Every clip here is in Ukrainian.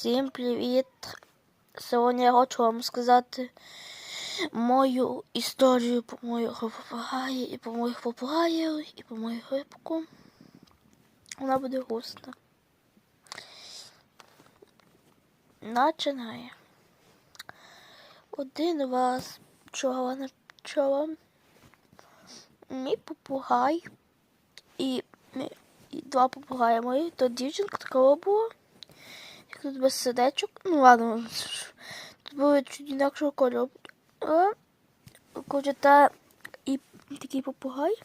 Всім привіт! Сьогодні я хочу вам сказати мою історію про моєго попугая і про моїх попугаїв, і про мою рибку. Вона буде гусна. Начинає. Один раз чого не чого. Мій попугай і, і два попугаї мої, то дівчинка такого була. Тут без сердечок. Ну ладно. Тут були чуть інакшого кольору. А, та і такий попугай.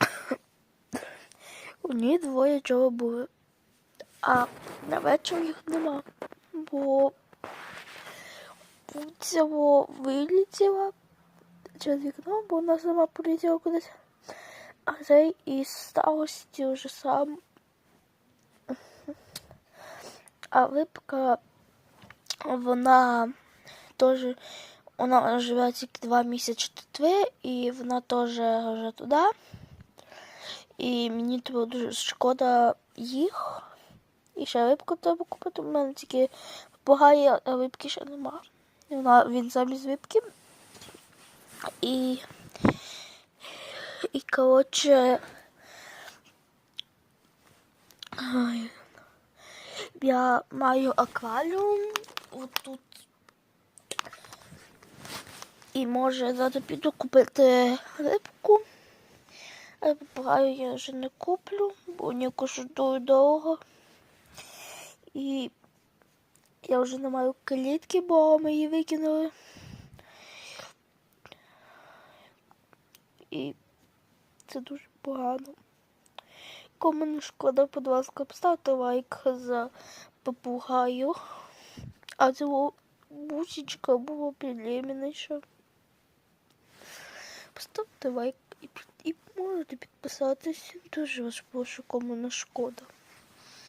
У ній двоє чого були. А на вечір їх нема. Бо цього вилетіла через вікно, бо вона сама полетіла кудись. А цей із старості вже сам а рибка, вона теж, вона живе тільки два місяці тут, і вона теж вже туди. І мені було дуже шкода їх. І ще рибку треба купити. У мене тільки попугаї, а рибки ще нема. Вона, він замість рибки. І, і коротше, я маю акваріум отут. І може зараз піду купити рибку. Попугаю я вже не куплю, бо не коштує довго. І я вже не маю клітки, бо ми її викинули. І це дуже погано. Кому не шкода, будь ласка, поставте лайк за попугаю. А цього бусічка було беременніша. Поставте лайк і, і можете підписатись. Дуже вас прошу, кому не шкода.